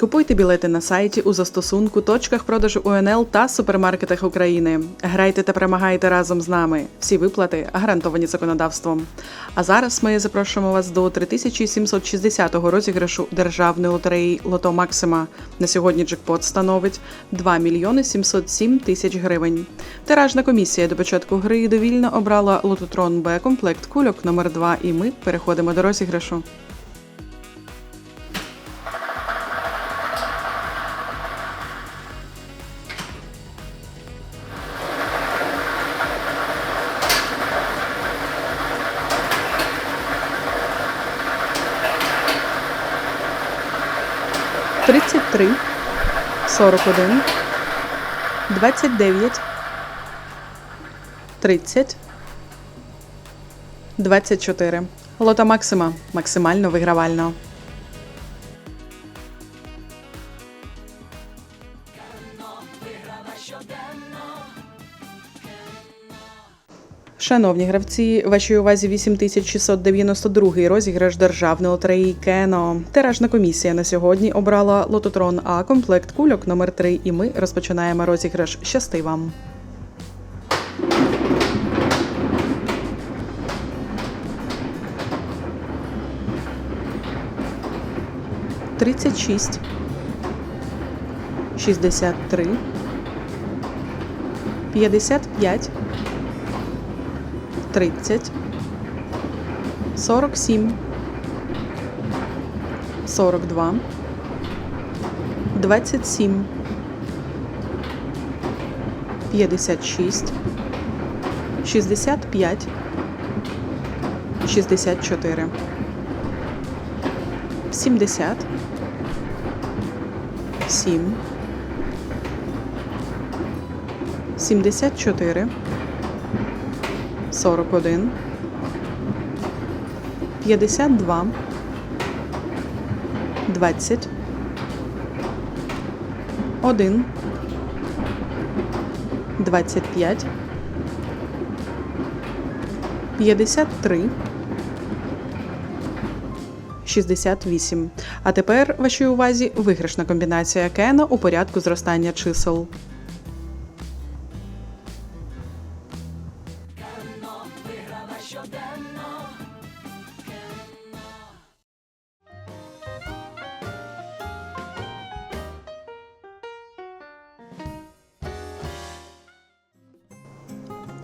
Купуйте білети на сайті у застосунку, точках продажу УНЛ та супермаркетах України. Грайте та перемагайте разом з нами. Всі виплати гарантовані законодавством. А зараз ми запрошуємо вас до 3760-го розіграшу державної лотереї Лото Максима. На сьогодні джекпот становить 2 мільйони 707 тисяч гривень. Тиражна комісія до початку гри довільно обрала лототрон Б комплект кульок номер 2 і ми переходимо до розіграшу. Тридцять три, сорок один, двадцять дев'ять, тридцять, двадцять чотири. Лота Максима максимально вигравально. Шановні гравці, вашій увазі 8692 розіграш державної лотереї Кено. Тиражна комісія на сьогодні обрала лототрон А комплект кульок номер 3 і ми розпочинаємо розіграш. Щасти вам! Тридцять шість, шістдесят три, п'ятдесят п'ять, 30, 47, 42, 27, 56, 65, 64, 70, 7, 74, 41, 52, 20, 1, 25, 53, 68. А тепер вашій увазі виграшна комбінація Кена у порядку зростання чисел.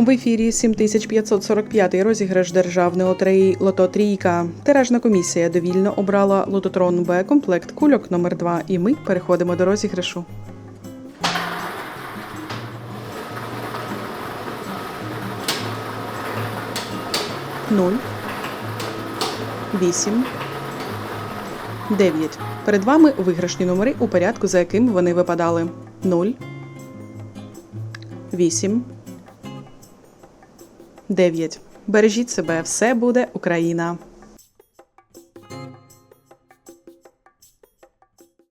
В ефірі 7545 розіграш державної лотереї Лото Трійка. Тиражна комісія довільно обрала лототрон Б комплект кульок номер 2 і ми переходимо до розіграшу. Нуль. Вісім. Дев'ять. Перед вами виграшні номери у порядку, за яким вони випадали. Нуль. Вісім. 9. Бережіть себе, все буде Україна.